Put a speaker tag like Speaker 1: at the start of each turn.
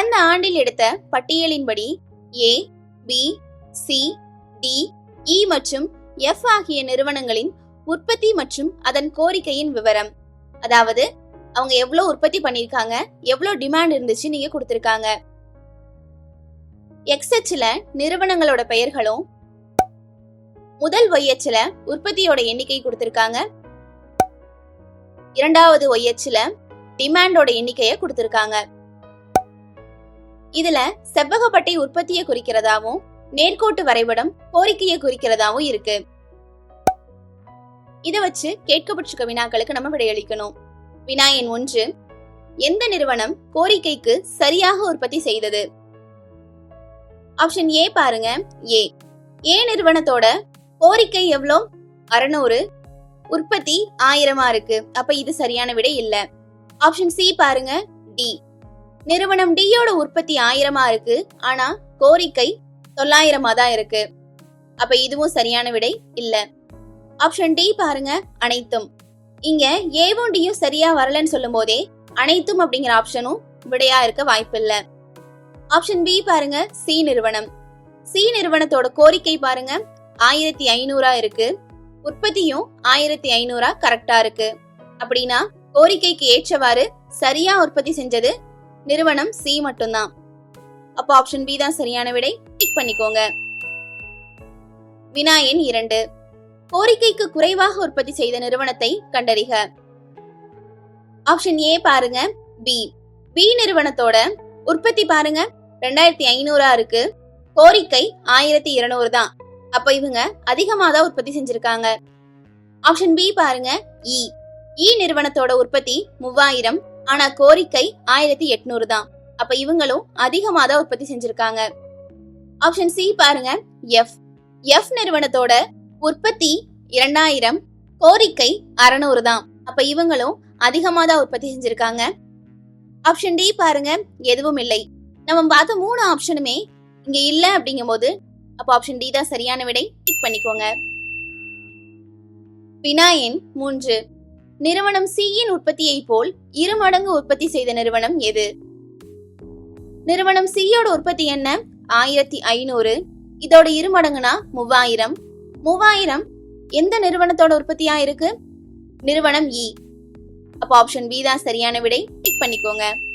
Speaker 1: கடந்த ஆண்டில் எடுத்த பட்டியலின்படி A B C D E மற்றும் எஃப் ஆகிய நிறுவனங்களின் உற்பத்தி மற்றும் அதன் கோரிக்கையின் விவரம். அதாவது அவங்க எவ்வளவு உற்பத்தி பண்ணிருக்காங்க எவ்வளவு டிமாண்ட் இருந்துச்சு நீங்க கொடுத்திருக்காங்க. எக்ஸ் அச்சுல நிறுவனங்களோட பெயர்களும் முதல் ஒய் அச்சுல உற்பத்தியோட எண்ணிக்கை கொடுத்திருக்காங்க. இரண்டாவது ஒய் அச்சுல டிமாண்டோட எண்ணிக்கையை கொடுத்திருக்காங்க. இதுல செவ்வகப்பட்டை உற்பத்தியை குறிக்கிறதாவும் நேர்கோட்டு வரைபடம் கோரிக்கையை குறிக்கிறதாவும் இருக்கு. இதை வச்சு கேட்கப்பட்டிருக்க வினாக்களுக்கு நம்ம விடையளிக்கணும். வினா எண் ஒன்று. எந்த நிறுவனம் கோரிக்கைக்கு சரியாக உற்பத்தி செய்தது? ஆப்ஷன் ஏ பாருங்க. ஏ. ஏ நிறுவனத்தோட கோரிக்கை எவ்வளோ? அறுநூறு. உற்பத்தி ஆயிரமா இருக்கு. அப்ப இது சரியான விடை இல்ல. ஆப்ஷன் சி பாருங்க. டி. நிறுவனம் டியோட உற்பத்தி ஆயிரமா இருக்கு. ஆனா கோரிக்கை தொள்ளாயிரமா தான் இருக்கு. அப்ப இதுவும் சரியான விடை இல்ல. ஆப்ஷன் டி பாருங்க அனைத்தும். இங்க ஏவும் டியும் சரியா வரலன்னு சொல்லும் போதே அனைத்தும் அப்படிங்கிற ஆப்ஷனும் விடையா இருக்க வாய்ப்பில்ல ஆப்ஷன் பி பாருங்க சி நிறுவனம். சி நிறுவனத்தோட கோரிக்கை பாருங்க ஆயிரத்தி ஐநூறா இருக்கு. உற்பத்தியும் ஆயிரத்தி ஐநூறா கரெக்டா இருக்கு. அப்படின்னா கோரிக்கைக்கு ஏற்றவாறு சரியா உற்பத்தி செஞ்சது நிறுவனம் சி மட்டும்தான். அப்போ ஆப்ஷன் பி தான் சரியான விடை. டிக் பண்ணிக்கோங்க. வினாயன் இரண்டு. கோரிக்கைக்கு குறைவாக உற்பத்தி செய்த நிறுவனத்தை கண்டறிக. ஆப்ஷன் ஏ பாருங்க. பி பி நிறுவனத்தோட உற்பத்தி பாருங்க. ரெண்டாயிரத்தி ஐநூறா இருக்கு. கோரிக்கை ஆயிரத்தி இருநூறு தான். அப்ப இவங்க அதிகமா தான் உற்பத்தி செஞ்சிருக்காங்க. ஆப்ஷன் பி பாருங்க. இ இ நிறுவனத்தோட உற்பத்தி மூவாயிரம். ஆனா கோரிக்கை ஆயிரத்தி எட்நூறு தான். அப்ப இவங்களும் அதிகமா தான் உற்பத்தி செஞ்சிருக்காங்க. ஆப்ஷன் சி பாருங்க. எஃப் எஃப் நிறுவனத்தோட உற்பத்தி இரண்டாயிரம் கோரிக்கை அறநூறு தான். அப்ப இவங்களும் அதிகமா தான் உற்பத்தி செஞ்சிருக்காங்க. ஆப்ஷன் டி பாருங்க. எதுவும் இல்லை. நம்ம பார்த்த மூணு ஆப்ஷனுமே இங்க இல்ல அப்படிங்கும்போது அப்போ ஆப்ஷன் டி தான் சரியான விடை. டிக் பண்ணிக்கோங்க. வினா எண் மூன்று. நிறுவனம் சியின் உற்பத்தியை போல் இரு மடங்கு உற்பத்தி செய்த நிறுவனம் எது? நிறுவனம் சியோட உற்பத்தி என்ன? ஆயிரத்தி ஐநூறு. இதோட இரு மடங்குனா மூவாயிரம். மூவாயிரம் எந்த நிறுவனத்தோட உற்பத்தியா இருக்கு? நிறுவனம் இ அப்போ ஆப்ஷன் பி தான் சரியான விடை. டிக் பண்ணிக்கோங்க.